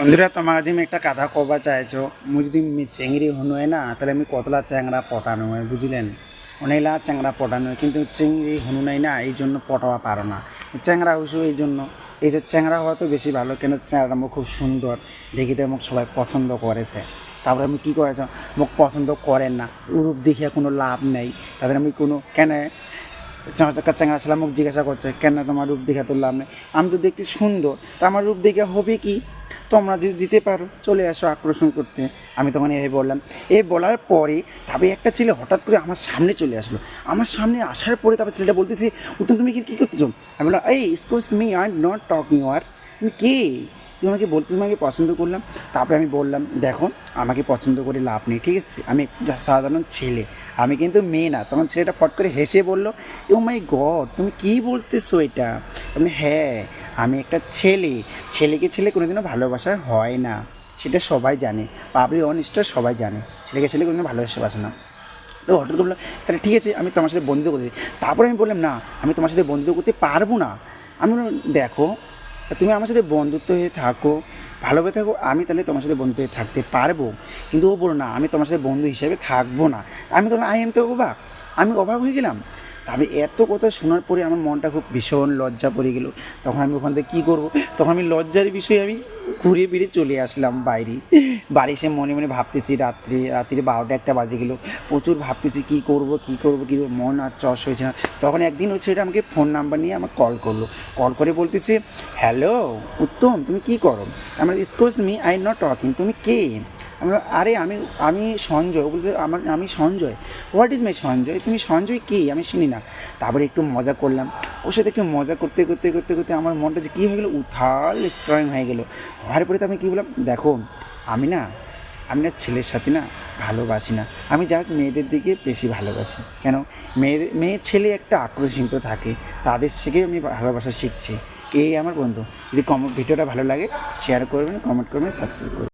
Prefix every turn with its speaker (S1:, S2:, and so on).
S1: বন্ধুরা, তোমার কাছে আমি একটা কথা কবা চাইছো। মুই যদি চেংড়ি হনো হয় না, তাহলে আমি কতলা চ্যাংরা পটানো হয়, বুঝলেন? অনেকলা চ্যাংরা পটানো হয়, কিন্তু চিংড়ি হনু নাই না, এই জন্য পটাওয়া পারো না। চ্যাংরা হইছো এই জন্য। এই যে চ্যাংরা হওয়া তো বেশি ভালো, কেন চ্যাংরা মুখ খুব সুন্দর, দেখিতে মুখ সবাই পছন্দ করেছে। তারপরে আমি কী করেছ মুখ পছন্দ করেন না রূপ দেখিয়া কোনো লাভ নেই। তাদের আমি কোনো, কেন? চাঙ্গা ছেলে মুখ জিজ্ঞাসা করছে, কেন তোমার রূপ দেখে তোর লাভ নেই? আমি তো দেখতে সুন্দর, তা আমার রূপ দেখে হবে কি? তোমরা যদি দিতে পারো, চলে আসো আকর্ষণ করতে। আমি তখন এই বললাম। এই বলার পরে তবে একটা ছেলে হঠাৎ করে আমার সামনে চলে আসলো। আমার সামনে আসার পরে তারপর ছেলেটা বলতেছি, উত্তম, তুমি কি, কী করতেছো? আমি বললাম, এই excuse me I not talking আর তুমি কে? তুমি আমাকে বলতে তোমাকে পছন্দ করলাম, তারপরে আমি বললাম, দেখো, আমাকে পছন্দ করে লাভ নেই, ঠিক আছে? আমি সাধারণ ছেলে, আমি কিন্তু মেয়ে না। তখন ছেলেটা ফট করে হেসে বলল, ও মাই গড, তুমি কি বলতেছো এটা? আমি হ্যাঁ আমি একটা ছেলে, ছেলেকে ছেলে কোনোদিনও ভালোবাসা হয় না, সেটা সবাই জানে পাবলিক অনিস্টার সবাই জানে, ছেলেকে ছেলে ভালোবাসা বাসে না। তো হঠাৎ বললাম তাহলে ঠিক আছে, আমি তোমার সাথে বন্ধু করতে তারপরে আমি বললাম, না, আমি তোমার সাথে বন্ধু করতে পারব না। আমি দেখো তুমি আমার সাথে বন্ধুত্ব হয়ে থাকো, ভালোভাবে থাকো, আমি তাহলে তোমার সাথে বন্ধু হয়ে থাকতে পারব। কিন্তু ও বলো না, আমি তোমার সাথে বন্ধু হিসেবে থাকব না। আমি তোমার আই এম তো অবাক। আমি অবাক হয়ে গেলাম। আমি এত কথা শোনার পরে আমার মনটা খুব ভীষণ লজ্জা পড়ে গেল। তখন আমি ওখান থেকে কী করব? তখন আমি লজ্জার বিষয়ে আমি ঘুরে ফিরে চলে আসলাম বাইরে। বাড়ি এসে মনে মনে ভাবতেছি, রাত্রি রাত্রি বারোটা একটা বাজে গেলো। প্রচুর ভাবতেছি কী করব কী করব, কী মন আর চস হয়েছে না। তখন একদিন ওই ছেলেটা আমাকে ফোন নাম্বার নিয়ে আমার কল করল। কল করে বলতেছে হ্যালো উত্তম, তুমি কী করো? আমার excuse me I not talking তুমি কে? আমি আরে আমি আমি সঞ্জয় বলছে, আমার, আমি Sanjay. What is my Sanjay? তুমি সঞ্জয় কি? আমি চিনি না। তারপরে একটু মজা করলাম। ওর সাথে একটু মজা করতে করতে করতে করতে আমার মনটা যে কী হয়ে গেলো? উথাল স্ট্রং হয়ে গেলো। হওয়ার পরে তো আমি কী বললাম, দেখো, আমি না আমি না ছেলের সাথে না ভালোবাসি না। আমি জাস্ট মেয়েদের দিকে বেশি ভালোবাসি। কেন? মেয়েদের মেয়ে ছেলে একটা আকর্ষিত থাকে। তাদের থেকে আমি ভালোবাসা শিখছি। এই আমার বন্ধু। যদি কম ভিডিওটা ভালো লাগে শেয়ার করবেন কমেন্ট করবেন সাবস্ক্রাইব করবেন।